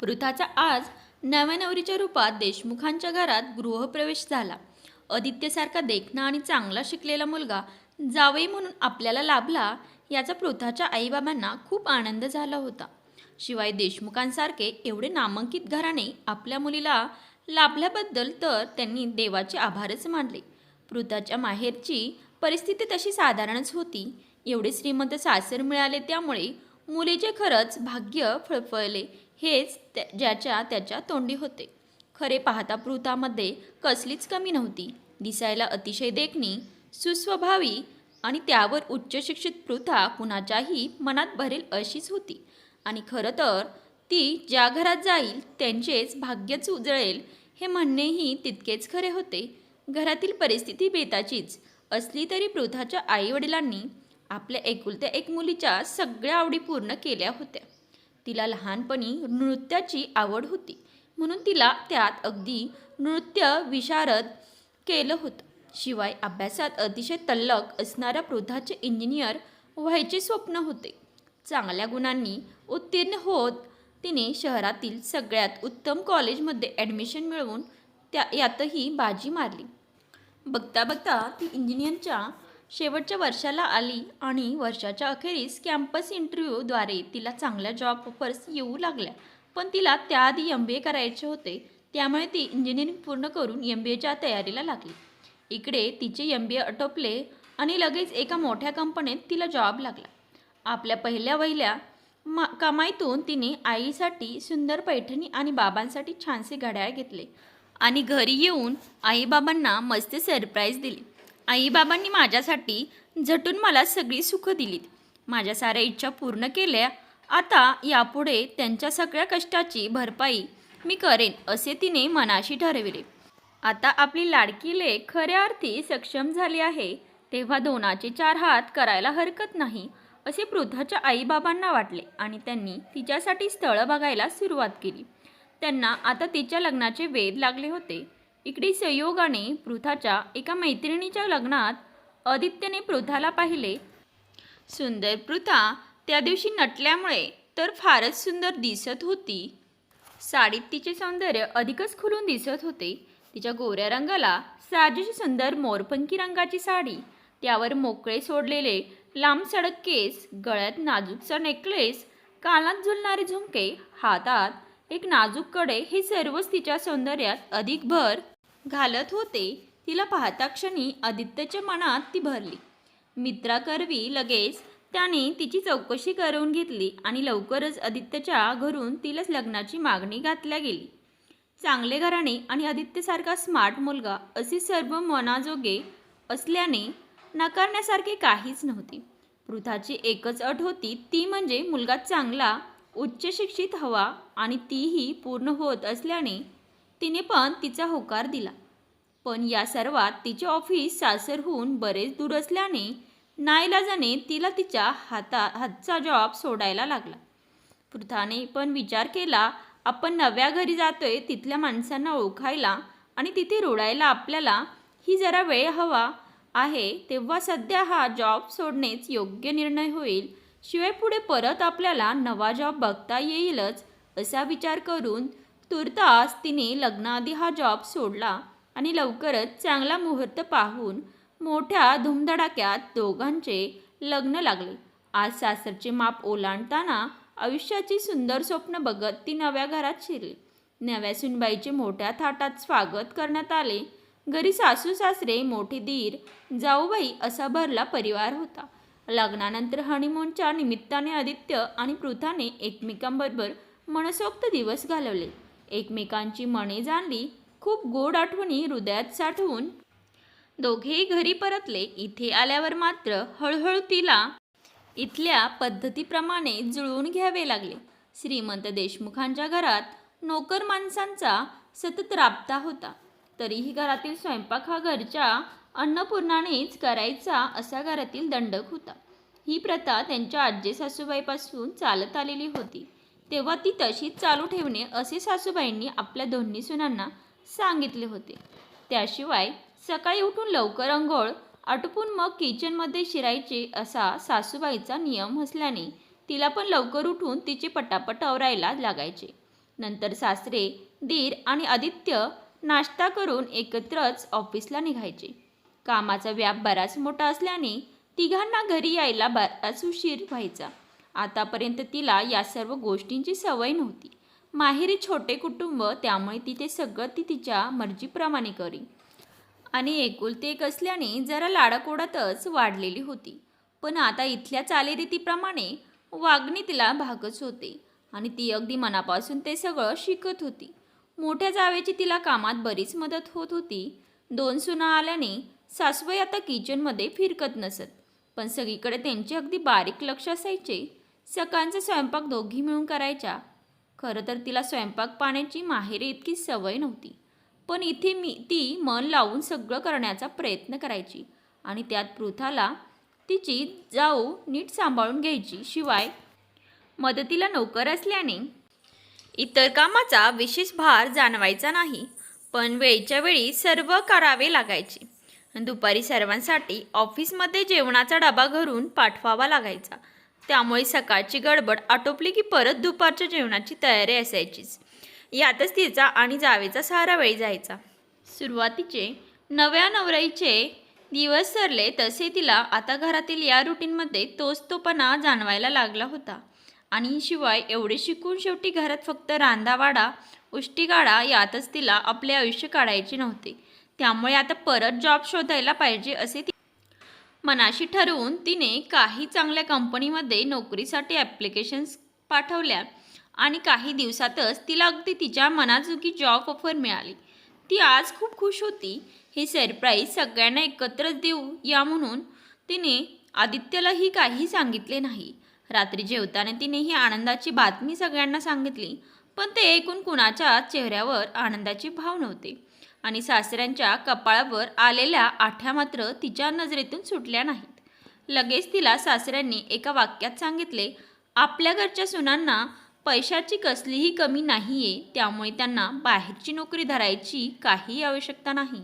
पृथाचा आज नव्या नवरीच्या रूपात देशमुखांच्या घरात गृहप्रवेश झाला. आदित्यसारखा देखणा आणि चांगला शिकलेला मुलगा जावई म्हणून आपल्याला लाभला याचा पृथाच्या आईबाबांना खूप आनंद झाला होता. शिवाय देशमुखांसारखे एवढे नामांकित घराणे आपल्या मुलीला लाभल्याबद्दल तर त्यांनी देवाचे आभारच मानले. पृथाच्या माहेरची परिस्थिती तशी साधारणच होती. एवढे श्रीमंत सासर मिळाले त्यामुळे मुलीचे खरंच भाग्य फळफळले. हेच त्या- ज्याच्या त्याच्या तोंडी होते. खरे पाहता पृथामध्ये कसलीच कमी नव्हती. दिसायला अतिशय देखणी सुस्वभावी आणि त्यावर उच्च शिक्षित पृथा कुणाच्याही मनात भरेल अशीच होती. आणि खरं तर ती ज्या घरात जाईल त्यांचेच भाग्यच उजळेल हे म्हणणेही तितकेच खरे होते. घरातील परिस्थिती बेताचीच असली तरी पृथाच्या आईवडिलांनी आपल्या एकुलत्या एक मुलीच्या सगळ्या आवडी पूर्ण केल्या होत्या. तिला लहानपणी नृत्याची आवड होती. म्हणून तिला त्यात अगदी नृत्य विशारद केलं होतं. शिवाय अभ्यासात अतिशय तल्लक असणाऱ्या वृद्धाचे इंजिनियर व्हायचे स्वप्न होते. चांगल्या गुणांनी उत्तीर्ण होत तिने शहरातील सगळ्यात उत्तम कॉलेजमध्ये ॲडमिशन मिळवून त्या यातही बाजी मारली. बघता बघता ती इंजिनियरच्या शेवटच्या वर्षाला आली आणि वर्षाच्या अखेरीस कॅम्पस इंटरव्ह्यूद्वारे तिला चांगल्या जॉब ऑफर्स येऊ लागल्या. पण तिला त्याआधी एम बी ए करायचे होते त्यामुळे ती इंजिनिअरिंग पूर्ण करून एम बी एच्या तयारीला लागली. इकडे तिचे एम बी ए आटोपले आणि लगेच एका मोठ्या कंपनीत तिला जॉब लागला. आपल्या पहिल्या वहिल्या मा कमाईतून तिने आईसाठी सुंदर पैठणी आणि बाबांसाठी छानसे घड्याळ घेतले आणि घरी येऊन आईबाबांना मस्त सरप्राईज दिली. आईबाबांनी माझ्यासाठी झटून मला सगळी सुखं दिलीत. माझ्या साऱ्या इच्छा पूर्ण केल्या. आता यापुढे त्यांच्या सगळ्या कष्टाची भरपाई मी करेन असे तिने मनाशी ठरविले. आता आपली लाडकी लेख खऱ्या अर्थी सक्षम झाली आहे. तेव्हा दोनाचे चार हात करायला हरकत नाही असे पृथाच्या आईबाबांना वाटले आणि त्यांनी तिच्यासाठी स्थळं बघायला सुरुवात केली. त्यांना आता तिच्या लग्नाचे वेध लागले होते. इकडे संयोगाने पृथाच्या एका मैत्रिणीच्या लग्नात आदित्यने पृथाला पाहिले. सुंदर पृथा त्या दिवशी नटल्यामुळे तर फारच सुंदर दिसत होती. साडीत तिचे सौंदर्य अधिकच खुलून दिसत होते. तिच्या गोऱ्या रंगाला साजेशी सुंदर मोरपंखी रंगाची साडी त्यावर मोकळे सोडलेले लांब सडक केस गळ्यात नाजूकचा नेकलेस कानात झुलणारे झुमके हातात एक नाजूककडे हे सर्वच तिच्या सौंदर्यात अधिक भर घालत होते. तिला पाहता क्षणी आदित्यच्या मनात ती भरली. मित्राकरवी लगेच त्याने तिची चौकशी करून घेतली आणि लवकरच आदित्यच्या घरून तिला लग्नाची मागणी घातल्या गेली. चांगले घराणे आणि आदित्यसारखा स्मार्ट मुलगा असे सर्व मनाजोगे असल्याने नकारण्यासारखे काहीच नव्हते. पृथाची एकच अट होती ती म्हणजे मुलगा चांगला उच्च शिक्षित हवा आणि तीही पूर्ण होत असल्याने तिने पण तिचा होकार दिला. पण या सर्वात तिचे ऑफिस सासरहून बरेच दूर असल्याने नाईलाजाने तिला तिच्या हाता हातचा जॉब सोडायला लागला. पृथाने पण विचार केला आपण नव्या घरी जातोय तिथल्या माणसांना ओळखायला आणि तिथे रुळायला आपल्याला ही जरा वेळ हवा आहे तेव्हा सध्या हा जॉब सोडणेच योग्य निर्णय होईल. शिवाय पुढे परत आपल्याला नवा जॉब बघता येईलच असा विचार करून तुर्तास तिने लग्नाआधी हा जॉब सोडला आणि लवकरच चांगला मुहूर्त पाहून मोठ्या धुमधडाक्यात दोघांचे लग्न लागले. आज सासरचे माप ओलांडताना आयुष्याची सुंदर स्वप्न बघत ती नव्या घरात शिरली. नव्या सुनबाईचे मोठ्या थाटात स्वागत करण्यात आले. घरी सासू सासरे मोठे दीर जाऊबाई असा भरला परिवार होता. लग्नानंतर हनीमूनच्या निमित्ताने आदित्य आणि पृथाने एकमेकांबरोबर मनसोक्त दिवस घालवले. एकमेकांची मने जाणली खूप गोड आठवणी हृदयात साठवून. दोघेही घरी परतले इथे आल्यावर मात्र हळूहळू तिला इथल्या पद्धतीप्रमाणे जुळवून घ्यावे लागले. श्रीमंत देशमुखांच्या घरात नोकर माणसांचा सतत राबता होता. तरीही घरातील स्वयंपाक हा घरच्या अन्नपूर्णानेच करायचा असा घरातील दंडक होता. ही प्रथा त्यांच्या आजी सासूबाईपासून चालत आलेली होती. तेव्हा ती तशीच चालू ठेवणे असे सासूबाईंनी आपल्या दोन्ही सुनांना सांगितले होते. त्याशिवाय सकाळी उठून लवकर अंघोळ आटोपून मग किचनमध्ये शिरायचे असा सासूबाईचा नियम असल्याने तिला पण लवकर उठून तिचे पटापट आवरायला लागायचे. नंतर सासरे दीर आणि आदित्य नाश्ता करून एकत्रच ऑफिसला निघायचे. कामाचा व्याप बराच मोठा असल्याने तिघांना घरी यायला बराच उशीर व्हायचा. आतापर्यंत तिला या सर्व गोष्टींची सवय नव्हती. माहेरी छोटे कुटुंब त्यामुळे तिथे सगळं ती तिच्या मर्जीप्रमाणे करी. आणि एकुलते एक असल्याने जरा लाडाकोडातच वाढलेली होती. पण आता इथल्या चालीरीतीप्रमाणे वागणे तिला भागच होते आणि ती अगदी मनापासून ते सगळं शिकत होती. मोठ्या जावेची तिला कामात बरीच मदत होत होती. दोन सुना आल्याने सासूबाई आता किचनमध्ये फिरकत नसत. पण सगळीकडे त्यांचे अगदी बारीक लक्ष असायचे. सकाळचा स्वयंपाक दोघी मिळून करायच्या. खरं तर तिला स्वयंपाक पाण्याची माहेरी इतकी सवय नव्हती. पण इथे मी ती मन लावून सगळं करण्याचा प्रयत्न करायची आणि त्यात पृथाला तिची जाऊ नीट सांभाळून घ्यायची. शिवाय मदतीला नोकर असल्याने इतर कामाचा विशेष भार जाणवायचा नाही. पण वेळच्या वेळी सर्व करावे लागायचे. दुपारी सर्वांसाठी ऑफिसमध्ये जेवणाचा डबा घरून पाठवावा लागायचा. त्यामुळे सकाळची गडबड आटोपली की परत दुपारच्या जेवणाची तयारी असायचीच. यातच तिचा आणि जावेचा सारा वेळ जायचा. सुरुवातीचे नव्या नवराईचे दिवस सरले तसे तिला आता घरातील या रुटीनमध्ये तोच तोपणा जाणवायला लागला होता. आणि शिवाय एवढे शिकून शेवटी घरात फक्त रांधावाडा उष्टीगाडा यातच तिला आपले आयुष्य काढायचे नव्हते. त्यामुळे आता परत जॉब शोधायला पाहिजे असे ती मनाशी ठरवून तिने काही चांगल्या कंपनीमध्ये नोकरीसाठी ॲप्लिकेशन्स पाठवल्या आणि काही दिवसातच तिला अगदी तिच्या मनाजुकी जॉब ऑफर मिळाली. ती आज खूप खुश होती. हे सरप्राईज सगळ्यांना एकत्रच देऊ या म्हणून तिने आदित्यलाही काही सांगितले नाही. रात्री जेवताना तिने ही आनंदाची बातमी सगळ्यांना सांगितली पण ते ऐकून कुणाच्या चेहऱ्यावर आनंदाचे भाव नव्हते. आणि सासऱ्यांच्या कपाळावर आलेल्या आठ्या मात्र तिच्या नजरेतून सुटल्या नाहीत. लगेच तिला सासऱ्यांनी एका वाक्यात सांगितले आपल्या घरच्या सुनांना पैशाची कसलीही कमी नाही आहे त्यामुळे त्यांना बाहेरची नोकरी धरायची काही आवश्यकता नाही.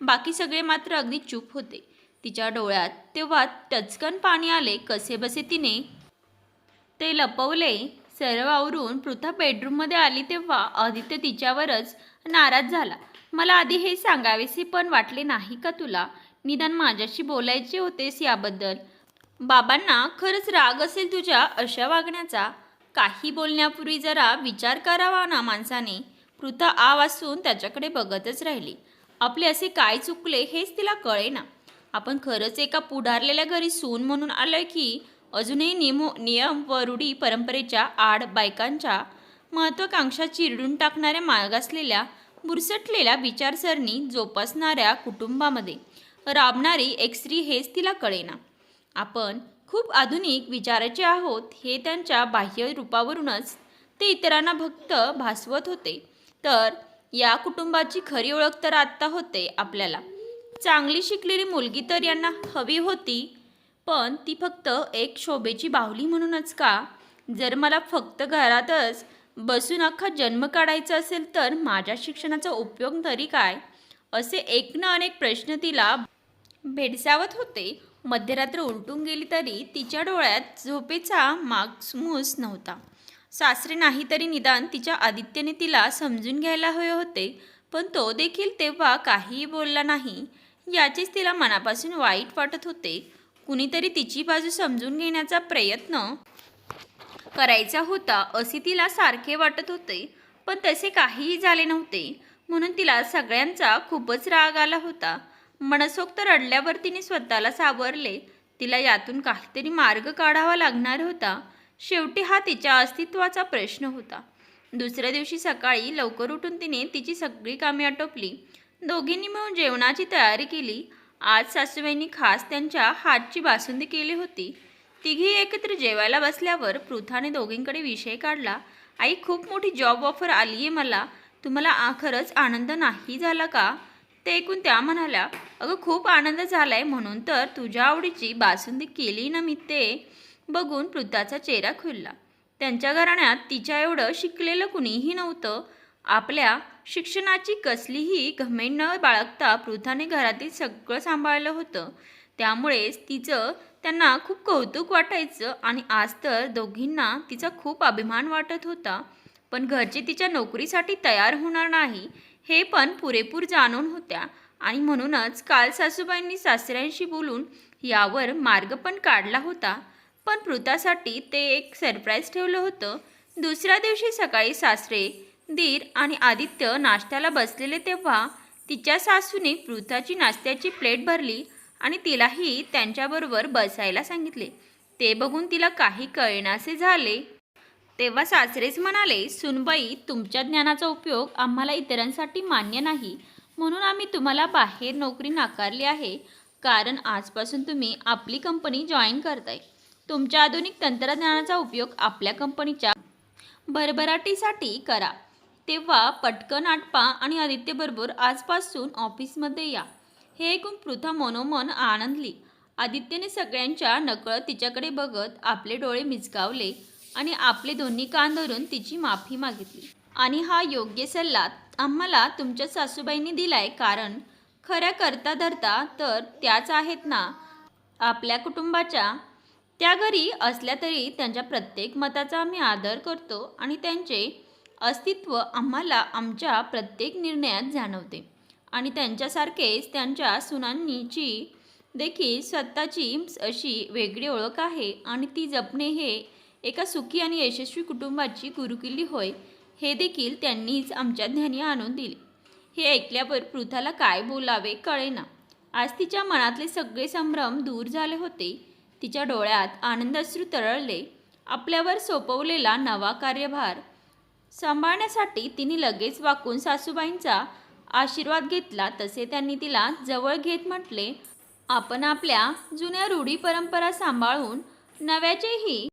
बाकी सगळे मात्र अगदी चूप होते. तिच्या डोळ्यात तेव्हा टचकन पाणी आले कसे बसे तिने. ते लपवले. सर्व आवरून पृथा बेडरूममध्ये आली तेव्हा आदित्य तिच्यावरच नाराज झाला. मला आधी हे सांगावेसे पण वाटले नाही का तुला? निदान माझ्याशी बोलायचे होतेस याबद्दल. बाबांना खरंच राग असेल तुझ्या अशा वागण्याचा? काही बोलण्यापूर्वी जरा विचार करावा ना माणसाने. कृता आ वाचून त्याच्याकडे बघतच राहिली. आपले असे काय चुकले हेच तिला कळेना. आपण खरंच एका पुढारलेल्या घरी सून म्हणून आलोय की अजूनही निमो नियम व रूढी परंपरेच्या आड बायकांच्या महत्त्वाकांक्षा चिरडून टाकणाऱ्या मागासलेल्या बुरसटलेल्या विचारसरणी जोपासणाऱ्या कुटुंबामध्ये राबणारी एक स्त्री हेच तिला कळेना. आपण खूप आधुनिक विचाराचे आहोत हे त्यांच्या बाह्य रूपावरूनच ते इतरांना भक्त भासवत होते. तर या कुटुंबाची खरी ओळख तर आत्ता होते आपल्याला. चांगली शिकलेली मुलगी तर यांना हवी होती पण ती फक्त एक शोभेची बाहुली म्हणूनच का? जर मला फक्त घरातच बसून अख्खा जन्म काढायचा असेल तर माझ्या शिक्षणाचा उपयोग तरी काय? असे एक ना अनेक प्रश्न तिला भेडसावत होते. मध्यरात्र उलटून गेली तरी तिच्या डोळ्यात झोपेचा मागमूस नव्हता. सासरे नाही तरी निदान तिच्या आदित्यने तिला समजून घ्यायला हवे होते पण तो देखील तेव्हा काहीही बोलला नाही. याचेच तिला मनापासून वाईट वाटत होते. कुणीतरी तिची बाजू समजून घेण्याचा प्रयत्न करायचा होता असे तिला सारखे वाटत होते. पण तसे काहीही झाले नव्हते. म्हणून तिला सगळ्यांचा खूपच राग आला होता. मनसोक्त रडल्यावर तिने स्वतःला सावरले. तिला यातून काहीतरी मार्ग काढावा लागणार होता. शेवटी हा तिच्या अस्तित्वाचा प्रश्न होता. दुसऱ्या दिवशी सकाळी लवकर उठून तिने तिची सगळी कामे आटोपली. दोघींनी मिळून जेवणाची तयारी केली. आज सासूबाईंनी खास त्यांच्या हातची बासुंदी केली होती. तिघी एकत्र जेवायला बसल्यावर पृथाने दोघींकडे विषय काढला आई खूप मोठी जॉब ऑफर आली आहे मला. तुम्हाला आखरच खरंच आनंद नाही झाला का? ते ऐकून त्या म्हणाल्या अगं खूप आनंद झालाय. म्हणून तर तुझ्या आवडीची बासुंदी केली ना मी ते. बघून पृथाचा चेहरा खुलला. त्यांच्या घराण्यात तिच्या एवढं शिकलेलं कुणीही नव्हतं. आपल्या शिक्षणाची कसलीही घमेंड न बाळगता पृथाने घरातील सगळं सांभाळलं होतं. त्यामुळेच तिचं त्यांना खूप कौतुक वाटायचं आणि आज तर दोघींना तिचा खूप अभिमान वाटत होता. पण घरचे तिच्या नोकरीसाठी तयार होणार नाही हे पण पुरेपूर जाणून होत्या. आणि म्हणूनच काल सासूबाईंनी सासऱ्यांशी बोलून यावर मार्ग पण काढला होता. पण पृथासाठी ते एक सरप्राईज ठेवलं होतं. दुसऱ्या दिवशी सकाळी सासरे दीर आणि आदित्य नाश्त्याला बसलेले तेव्हा तिच्या सासूने पृथाची नाश्त्याची प्लेट भरली आणि तिलाही त्यांच्याबरोबर बसायला सांगितले. ते बघून तिला काही कळणासे झाले. तेव्हा सासरेच म्हणाले सुनबाई तुमच्या ज्ञानाचा उपयोग आम्हाला इतरांसाठी मान्य नाही. म्हणून आम्ही तुम्हाला बाहेर नोकरी नाकारली आहे. कारण आजपासून तुम्ही आपली कंपनी जॉईन करताय. तुमच्या आधुनिक तंत्रज्ञानाचा उपयोग आपल्या कंपनीच्या भरभराटीसाठी करा. तेव्हा पटकन आटपा आणि आदित्यबरोबर आजपासून ऑफिसमध्ये या. हे ऐकून पृथा मनोमन आनंदली. आदित्यने सगळ्यांच्या नकळत तिच्याकडे बघत आपले डोळे मिचकावले आणि आपले दोन्ही कान धरून तिची माफी मागितली. आणि हा योग्य सल्ला आम्हाला तुमच्या सासूबाईंनी दिलाय कारण खऱ्या करता धरता तर त्याच आहेत ना. आपल्या कुटुंबाच्या त्या घरी असल्या तरी त्यांच्या प्रत्येक मताचा आम्ही आदर करतो आणि त्यांचे अस्तित्व आम्हाला आमच्या प्रत्येक निर्णयात जाणवते. आणि त्यांच्यासारखेच त्यांच्या सुनांनीची देखील स्वतःची अशी वेगळी ओळख आहे. आणि ती जपणे हे एका सुखी आणि यशस्वी कुटुंबाची गुरुकिल्ली होय हे देखील त्यांनीच आमच्या ध्यानी आणून दिले. हे ऐकल्यावर पृथाला काय बोलावे कळेना. आज तिच्या मनातले सगळे संभ्रम दूर झाले होते. तिच्या डोळ्यात आनंदाश्रू तरळले. आपल्यावर सोपवलेला नवा कार्यभार सांभाळण्यासाठी तिने लगेच वाकून सासूबाईंचा आशीर्वाद घेतला तसे त्यांनी तिला जवळ घेत म्हटले आपण आपल्या जुन्या रूढी परंपरा सांभाळून नव्याचेही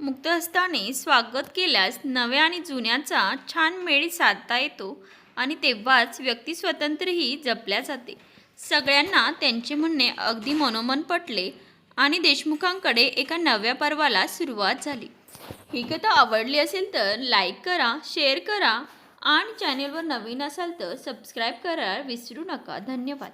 मुक्त हस्ताने स्वागत केल्यास नव्या आणि जुन्याचा छान मेळ साधता येतो आणि तेव्हाच व्यक्ती स्वतंत्रही जपल्या जाते. सगळ्यांना त्यांचे म्हणणे अगदी मनोमन पटले आणि देशमुखांकडे एका नव्या पर्वाला सुरुवात झाली. ही कथा आवडली असेल तर लाईक करा शेअर करा आणि चॅनेलवर नवीन असाल तर सबस्क्राईब करायला विसरू नका. धन्यवाद.